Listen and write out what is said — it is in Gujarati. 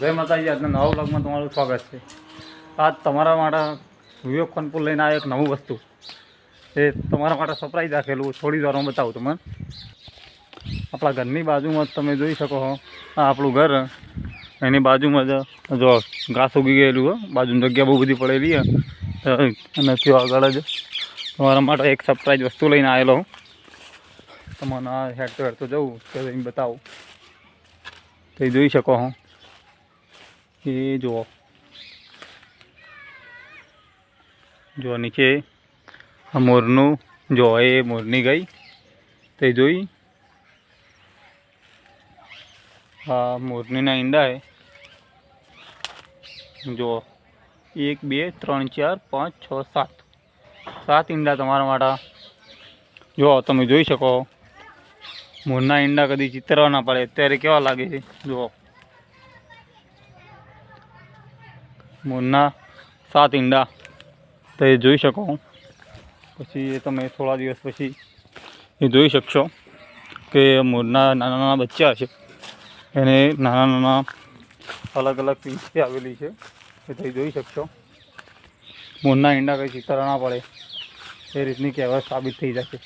જય માતાજી, આજના નવા બ્લોગમાં તમારું સ્વાગત છે. આજ તમારા માટે વિવેક ખનપુર લઈને આવ્યો એક નવું વસ્તુ. એ તમારા માટે સરપ્રાઈઝ રાખેલું થોડી વારમાં બતાવું તમને. આપણા ઘરની બાજુમાં તમે જોઈ શકો છો, આ આપણું ઘર. એની બાજુમાં જ જો ઘાસ ઉગી ગયેલું હો બાજુમાં જગ્યા બહુ બધી પડેલી છે અને ત્યાં આગળ જ તમારા માટે એક સરપ્રાઈઝ વસ્તુ લઈને આવેલો હું. તમને આ હેડ તો જવું, તો બતાવું. તો જોઈ શકો છો. એ જુઓ જો નીચે આ મોરનું જો એ મોરની ગઈ તે જોઈ આ મોરનીના ઈંડા એ જો એક બે ત્રણ ચાર પાંચ છ સાત સાત ઈંડા તમારા માટે જો તમે જોઈ શકો મોરના ઈંડા કદી ચિતરવા ના પડે અત્યારે કેવા લાગે છે જુઓ મોરના સાત ઈંડા. તો એ જોઈ શકો પછી એ તમે થોડા દિવસ પછી એ જોઈ શકશો કે મોરના નાના નાના બચ્ચા છે. એને નાના નાના અલગ અલગ પીસથી આવેલી છે. એ તમે જોઈ શકશો. મોરના ઈંડા કંઈ ચિતરવા ના પડે. એ રીતની કહેવત સાબિત થઈ જશે.